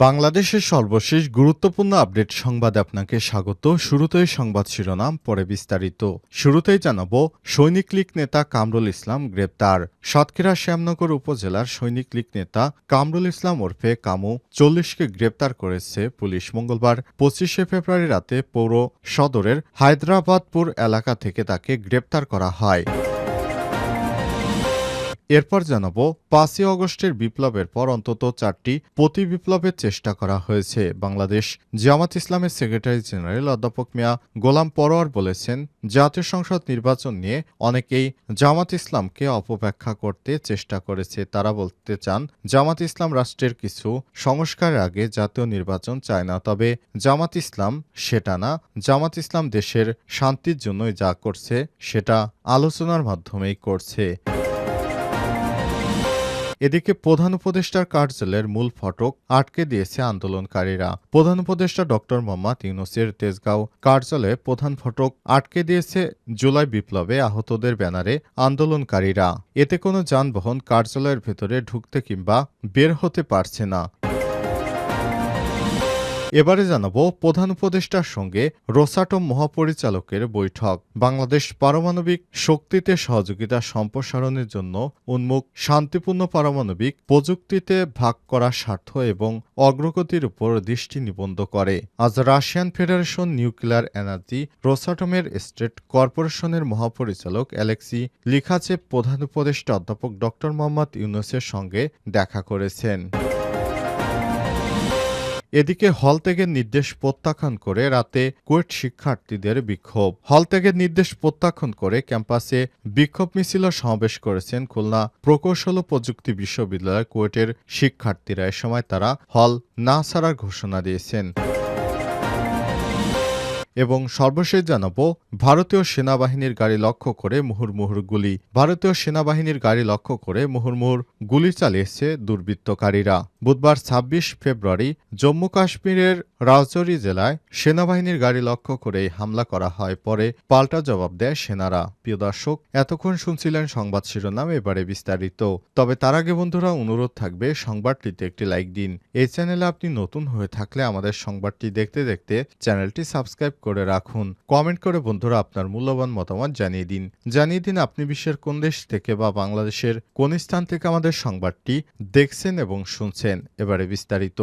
বাংলাদেশের সর্বশেষ গুরুত্বপূর্ণ আপডেট সংবাদে আপনাকে স্বাগত। শুরুতেই সংবাদ শিরোনাম, পরে বিস্তারিত। শুরুতেই জানাব, সৈনিক লীগ নেতা কামরুল ইসলাম গ্রেপ্তার। সাতক্ষীরা শ্যামনগর উপজেলার সৈনিক লীগ নেতা কামরুল ইসলাম ওরফে কামু চল্লিশকে গ্রেপ্তার করেছে পুলিশ মঙ্গলবার, পঁচিশে ফেব্রুয়ারি রাতে পৌর সদরের হায়দ্রাবাদপুর এলাকা থেকে তাকে গ্রেপ্তার করা হয়। এরপর জানাব, পাঁচই অগস্টের বিপ্লবের পর অন্তত চারটি প্রতি বিপ্লবের চেষ্টা করা হয়েছে। বাংলাদেশ জামাত ইসলামের সেক্রেটারি জেনারেল অধ্যাপক মিয়া গোলাম পরোয়ার বলেছেন, জাতীয় সংসদ নির্বাচন নিয়ে অনেকেই জামাত ইসলামকে অপব্যাখ্যা করতে চেষ্টা করেছে। তারা বলতে চান, জামাত ইসলাম রাষ্ট্রের কিছু সংস্কারের আগে জাতীয় নির্বাচন চায় না, তবে জামাত ইসলাম সেটা না। জামাত ইসলাম দেশের শান্তির জন্যই যা করছে, সেটা আলোচনার মাধ্যমেই করছে। এদিকে প্রধান উপদেষ্টার কার্যালয়ের মূল ফটক আটকে দিয়েছে আন্দোলনকারীরা। প্রধান উপদেষ্টা ডক্টর মোহাম্মদ ইউনুসের তেজগাঁও কার্যালয়ে প্রধান ফটক আটকে দিয়েছে জুলাই বিপ্লবে আহতদের ব্যানারে আন্দোলনকারীরা। এতে কোনো যানবাহন কার্যালয়ের ভেতরে ঢুকতে কিংবা বের হতে পারছে না। এবারে জানাব প্রধান উপদেষ্টার সঙ্গে রোসাটম মহাপরিচালকের বৈঠক। বাংলাদেশ পারমাণবিক শক্তিতে সহযোগিতা সম্প্রসারণের জন্য উন্মুখ শান্তিপূর্ণ পারমাণবিক প্রযুক্তিতে ভাগ করা স্বার্থ এবং অগ্রগতির উপর দৃষ্টি নিবন্ধ করে। আজ রাশিয়ান ফেডারেশন নিউক্লিয়ার এনার্জি রোসাটমের স্টেট কর্পোরেশনের মহাপরিচালক অ্যালেক্সি লিখাচে প্রধান উপদেষ্টা অধ্যাপক ড মোহাম্মদ ইউনুসের সঙ্গে দেখা করেছেন। এদিকে হল থেকে নির্দেশ প্রত্যাখ্যান করে রাতে কুয়েট শিক্ষার্থীদের বিক্ষোভ। হল থেকে নির্দেশ প্রত্যাখ্যান করে ক্যাম্পাসে বিক্ষোভ মিছিল সমাবেশ করেছেন খুলনা প্রকৌশল ও প্রযুক্তি বিশ্ববিদ্যালয়ের কুয়েটের শিক্ষার্থীরা। এ সময় তারা হল না ছাড়ার ঘোষণা দিয়েছেন। এবং সর্বশেষ জানাব, ভারতীয় সেনাবাহিনীর গাড়ি লক্ষ্য করে মুহুর্মুহুর গুলি। ভারতীয় সেনাবাহিনীর গাড়ি লক্ষ্য করে মুহুর্মুহুর গুলি চালিয়েছে দুর্বৃত্তকারীরা। বুধবার ২৬ ফেব্রুয়ারি জম্মু কাশ্মীরের রাজৌরি জেলায় সেনাবাহিনীর গাড়ি লক্ষ্য করে হামলা করা হয়, পরে পাল্টা জবাব দেয় সেনারা। প্রিয় দর্শক, এতক্ষণ শুনছিলেন সংবাদ শিরোনাম, এবারে বিস্তারিত। তবে তার আগে বন্ধুরা, অনুরোধ থাকবে সংবাদটিতে একটি লাইক দিন। এই চ্যানেলে আপনি নতুন হয়ে থাকলে আমাদের সংবাদটি দেখতে দেখতে চ্যানেলটি সাবস্ক্রাইব করে রাখুন। কমেন্ট করে বন্ধুরা আপনার মূল্যবান মতামত জানিয়ে দিন। জানিয়ে দিন আপনি বিশ্বের কোন দেশ থেকে বা বাংলাদেশের কোন স্থান থেকে আমাদের সংবাদটি দেখছেন এবং শুনছেন। এবারে বিস্তারিত।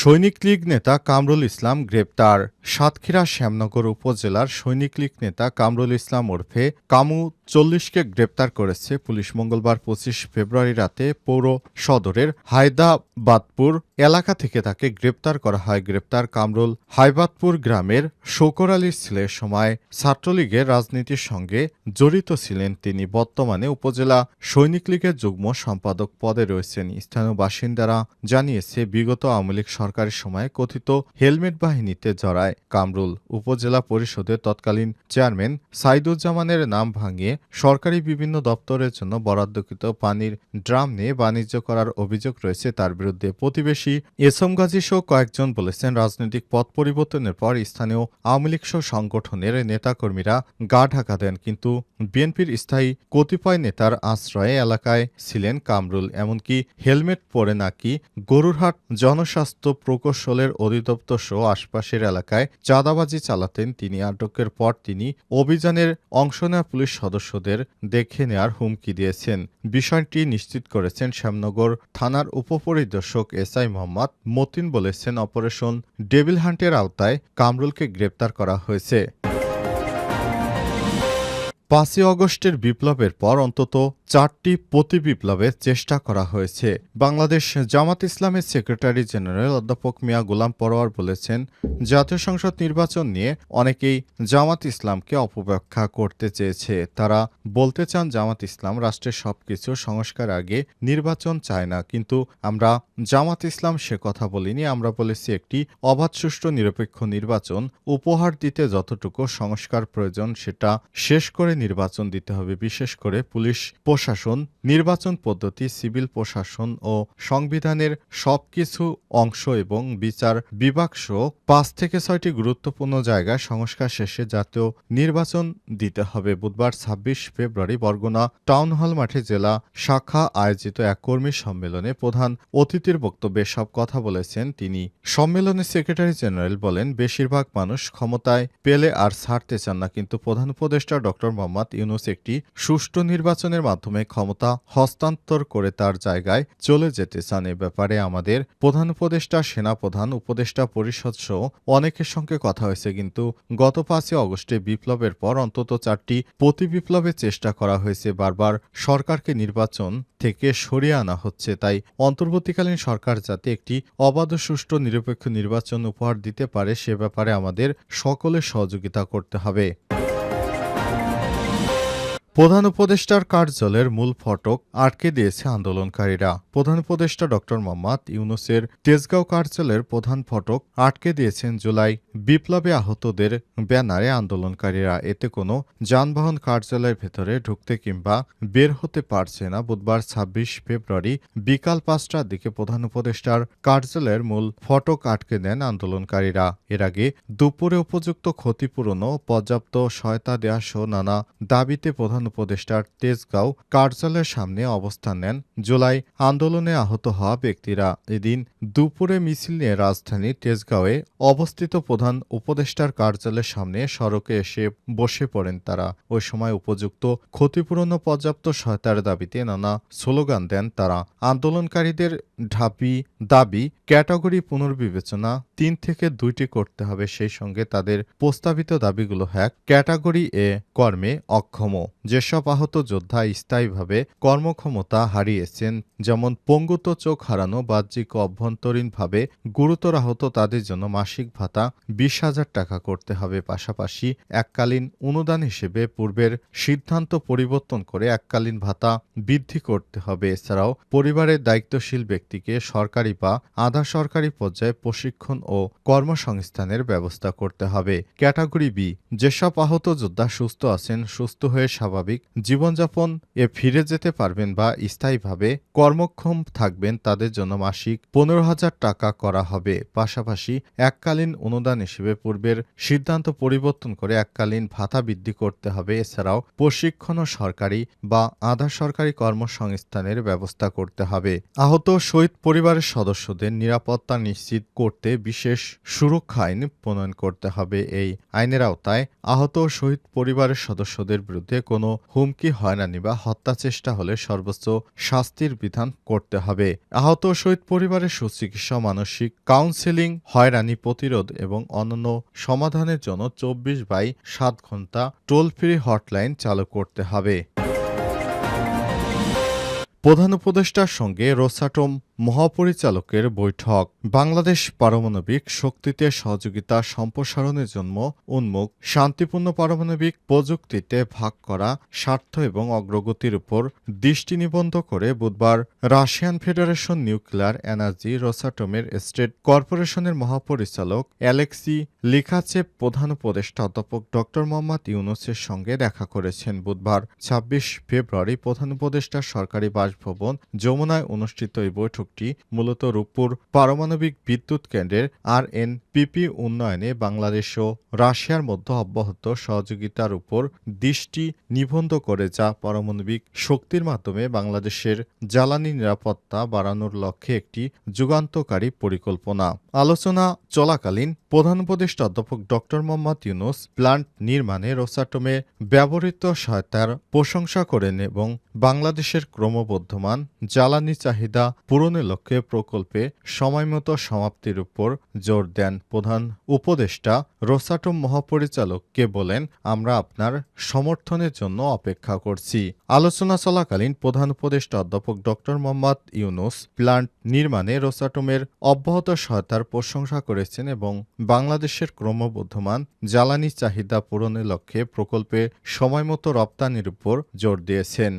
সৈনিক লীগ নেতা কামরুল ইসলাম গ্রেপ্তার। সাতক্ষীরা শ্যামনগর উপজেলার সৈনিক লীগ নেতা কামরুল ইসলাম ওরফে কামু চল্লিশকে গ্রেপ্তার করেছে পুলিশ মঙ্গলবার পঁচিশ ফেব্রুয়ারি রাতে পৌর সদরের হায়দাবাদপুর এলাকা থেকে তাকে গ্রেপ্তার করা হয়। গ্রেপ্তার কামরুল হায়বাদপুর গ্রামের শোকর আলীর ছেলের সময় ছাত্রলীগের রাজনীতির সঙ্গে জড়িত ছিলেন তিনি। বর্তমানে উপজেলা সৈনিক লীগের যুগ্ম সম্পাদক পদে রয়েছেন। স্থানীয় বাসিন্দারা জানিয়েছে, বিগত আওয়ামী লীগ সরকারের সময় কথিত হেলমেট বাহিনীতে জড়ায় কামরুল। উপজেলা পরিষদের তৎকালীন চেয়ারম্যান সাইদুজ্জামানের নাম ভাঙিয়ে সরকারি বিভিন্ন দপ্তরের জন্য বরাদ্দকৃত পানির ড্রাম নিয়ে বাণিজ্য করার অভিযোগ রয়েছে তার বিরুদ্ধে প্রতিবেশী এসম গাজী সহ কয়েকজন বলেছেন রাজনৈতিক পথ পরিবর্তনের পর স্থানীয় আওয়ামী লীগ সহ সংগঠনের নেতাকর্মীরা গা ঢাকা দেন, কিন্তু বিএনপির স্থায়ী কতিপয় নেতার আশ্রয়ে এলাকায় ছিলেন কামরুল, এমনকি হেলমেট পরে নাকি গরুরহাট জনস্বাস্থ্য প্রকৌশলের অধিদপ্তর সহ আশপাশের এলাকায় চাঁদাবাজি চালাতেন। তিনি আটকের পর তিনি অভিযানের অংশ নেওয়া পুলিশ সদস্যদের দেখে নেয়ার হুমকি দিয়েছেন। বিষয়টি নিশ্চিত করেছেন শ্যামনগর থানার উপপরিদর্শক এস আই মোহাম্মদ মতিন বলেছেন, অপারেশন ডেভিল হান্টের আওতায় কামরুলকে গ্রেপ্তার করা হয়েছে। পাঁচই অগস্টের বিপ্লবের পর অন্তত চারটি প্রতি বিপ্লবের চেষ্টা করা হয়েছে। বাংলাদেশ জামাত ইসলামের সেক্রেটারি জেনারেল অধ্যাপক মিয়া গোলাম পরোয়ার বলেছেন, জাতীয় সংসদ নির্বাচন নিয়ে অনেকেই জামাত ইসলামকে অপব্যাখ্যা করতে চেয়েছে। তারা বলতে চান জামাত ইসলাম রাষ্ট্রের সবকিছু সংস্কার আগে নির্বাচন চায় না, কিন্তু আমরা জামাত ইসলাম সে কথা বলিনি, আমরা বলেছি একটি অবাধ, সুষ্ঠু, নিরপেক্ষ নির্বাচন, উপহার দিতে যতটুকু সংস্কার প্রয়োজন সেটা শেষ করে নির্বাচন দিতে হবে, বিশেষ করে পুলিশ প্রশাসন, নির্বাচন পদ্ধতি, সিভিল প্রশাসন ও সংবিধানের সবকিছু অংশ এবং বিচার বিভাগ সহ পাঁচ থেকে ছয়টি গুরুত্বপূর্ণ জায়গায় সংস্কার শেষে জাতীয় নির্বাচন দিতে হবে। বুধবার ছাব্বিশ ফেব্রুয়ারি বরগুনা টাউন হল মাঠে জেলা শাখা আয়োজিত এক কর্মী সম্মেলনে প্রধান অতিথির বক্তব্যে সব কথা বলেছেন তিনি। সম্মেলনে সেক্রেটারি জেনারেল বলেন, বেশিরভাগ মানুষ ক্ষমতায় পেলে আর ছাড়তে চান না, কিন্তু প্রধান উপদেষ্টা ডক্টর মোহাম্মদ ইউনুস একটি সুষ্ঠু নির্বাচনের মাধ্যমে ক্ষমতা হস্তান্তর করে তার জায়গায় চলে যেতে চান। এ ব্যাপারে আমাদের প্রধান উপদেষ্টা, সেনাপ্রধান, উপদেষ্টা পরিষদ সহ অনেকের সঙ্গে কথা হয়েছে। কিন্তু গত পাঁচই অগস্টে বিপ্লবের পর অন্তত চারটি প্রতি বিপ্লবের চেষ্টা করা হয়েছে। বারবার সরকারকে নির্বাচন থেকে সরিয়ে আনা হচ্ছে। তাই অন্তর্বর্তীকালীন সরকার যাতে একটি অবাধ, সুষ্ঠু, নিরপেক্ষ নির্বাচন উপহার দিতে পারে, সে ব্যাপারে আমাদের সকলে সহযোগিতা করতে হবে। প্রধান উপদেষ্টার কার্যালয়ের মূল ফটক আটকে দিয়েছে আন্দোলনকারীরা। প্রধান উপদেষ্টা ডক্টর মোহাম্মদ ইউনুসের তেজগাঁও কার্যালয়ের প্রধান ফটক আটকে দিয়েছেন জুলাই। বিপ্লবে আহতদের ব্যানারে আন্দোলনকারীরা এতে কোনো যানবাহন কার্যালয়ের ভেতরে ঢুকতে কিংবা বের হতে পারছে না। বুধবার ছাব্বিশ ফেব্রুয়ারি বিকাল পাঁচটার দিকে প্রধান উপদেষ্টার কার্যালয়ের মূল ফটক আটকে দেন আন্দোলনকারীরা। এর আগে দুপুরে উপযুক্ত ক্ষতিপূরণ ও পর্যাপ্ত সহায়তা দেওয়া সহ নানা দাবিতে প্রধান উপদেষ্টার তেজগাঁও কার্যালয়ের সামনে অবস্থান নেন। জুলাই আন্দোলনে আহত হওয়া ব্যক্তিরা এদিন দুপুরে মিছিল নিয়ে রাজধানীর তেজগাঁওয়ে অবস্থিত প্রধান উপদেষ্টার কার্যালয়ের সামনে সড়কে এসে বসে পড়েন তারা। ওই সময় উপযুক্ত ক্ষতিপূরণ পর্যাপ্ত সহায়তার দাবিতে নানা স্লোগান দেন তারা। আন্দোলনকারীদের ঢাবি দাবি, ক্যাটাগরি পুনর্বিবেচনা, তিন থেকে দুইটি করতে হবে, সেই সঙ্গে তাদের প্রস্তাবিত দাবিগুলো হ্যাক, ক্যাটাগরি এ কর্মে অক্ষম। যেসব আহত যোদ্ধা স্থায়ীভাবে কর্মক্ষমতা হারিয়েছেন, যেমন পঙ্গুত্ব চোখ হারানো, বাহ্যিক অভ্যন্তরীণভাবে গুরুতর আহত, তাদের জন্য মাসিক ভাতা বিশ হাজার টাকা করতে হবে। পাশাপাশি এককালীন অনুদান হিসেবে পূর্বের সিদ্ধান্ত পরিবর্তন করে এককালীন ভাতা বৃদ্ধি করতে হবে। এছাড়াও পরিবারের দায়িত্বশীল ব্যক্তিকে সরকারি বা আধা সরকারি পর্যায়ে প্রশিক্ষণ ও কর্মসংস্থানের ব্যবস্থা করতে হবে। ক্যাটাগরি বি, যেসব আহত যোদ্ধা সুস্থ আছেন, সুস্থ হয়ে স্বাভাবিক জীবনযাপন এ ফিরে যেতে পারবেন বা স্থায়ীভাবে কর্মক্ষম থাকবেন, তাদের জন্য মাসিক পনেরো হাজার টাকা করা হবে। পাশাপাশি এককালীন অনুদান হিসেবে পূর্বের সিদ্ধান্ত পরিবর্তন করে এককালীন ভাতা বৃদ্ধি করতে হবে। এছাড়াও প্রশিক্ষণ সরকারি বা আধা সরকারি কর্মসংস্থানের ব্যবস্থা করতে হবে। আহত শহীদ পরিবারের সদস্যদের নিরাপত্তা নিশ্চিত করতে বিশেষ সুরক্ষা আইন প্রণয়ন করতে হবে। এই আইনের আওতায় আহত শহীদ পরিবারের সদস্যদের বিরুদ্ধে কোনো হুমকি হয়রানি বা হত্যা চেষ্টা হলে সর্বোচ্চ শাস্তির বিধান করতে হবে। আহত শহীদ পরিবারের সুচিকিৎসা, মানসিক কাউন্সেলিং হয়রানি প্রতিরোধ এবং অন্যান্য সমাধানের জন্য চব্বিশ বাই সাত ঘণ্টা টোল ফ্রি হটলাইন চালু করতে হবে। প্রধান উপদেষ্টার সঙ্গে রোসাটম মহাপরিচালকের বৈঠক। বাংলাদেশ পারমাণবিক শক্তিতে সহযোগিতা সম্প্রসারণের জন্য উন্মুখ। শান্তিপূর্ণ পারমাণবিক প্রযুক্তিতে ভাগ করা স্বার্থ এবং অগ্রগতির উপর দৃষ্টি নিবন্ধ করে বুধবার রাশিয়ান ফেডারেশন নিউক্লিয়ার এনার্জি রোসাটমের স্টেট কর্পোরেশনের মহাপরিচালক অ্যালেক্সি লিখাচেপ প্রধান উপদেষ্টা অধ্যাপক ড মোহাম্মদ ইউনুসের সঙ্গে দেখা করেছেন বুধবার। ছাব্বিশ ফেব্রুয়ারি প্রধান উপদেষ্টার সরকারি বাসভবন যমুনায় অনুষ্ঠিত এই বৈঠকটি মূলত রূপপুর পারমাণবিক বিদ্যুৎ কেন্দ্রের আর এন পিপি উন্নয়নে বাংলাদেশ ও রাশিয়ার মধ্যে অব্যাহত সহযোগিতার উপর দৃষ্টি নিবন্ধ করে, যা পারমাণবিক শক্তির মাধ্যমে বাংলাদেশের জ্বালানি নিরাপত্তা বাড়ানোর লক্ষ্যে একটি যুগান্তকারী পরিকল্পনা। আলোচনা চলাকালীন প্রধান উপদেষ্টা অধ্যাপক ড. মোহাম্মদ ইউনুস প্লান্ট নির্মাণে রোসাটমে ব্যবহৃত সহায়তার প্রশংসা করেন এবং বাংলাদেশের ক্রমবর্ধমান জ্বালানি চাহিদা পূরণের লক্ষ্যে প্রকল্পে সময়মতো সমাপ্তির উপর জোর দেন প্রধান উপদেষ্টা। রোসাটম মহাপরিচালককে বলেন, আমরা আপনার সমর্থনের জন্য অপেক্ষা করছি। আলোচনা চলাকালীন প্রধান উপদেষ্টা অধ্যাপক ড. মোহাম্মদ ইউনুস প্লান্ট নির্মাণে রোসাটমের অব্যাহত সহায়তার প্রশংসা করেছেন এবং বাংলাদেশের ক্রমবর্ধমান জ্বালানি চাহিদা পূরণের লক্ষ্যে প্রকল্পে সময়মতো রপ্তানির উপর জোর দিয়েছেন।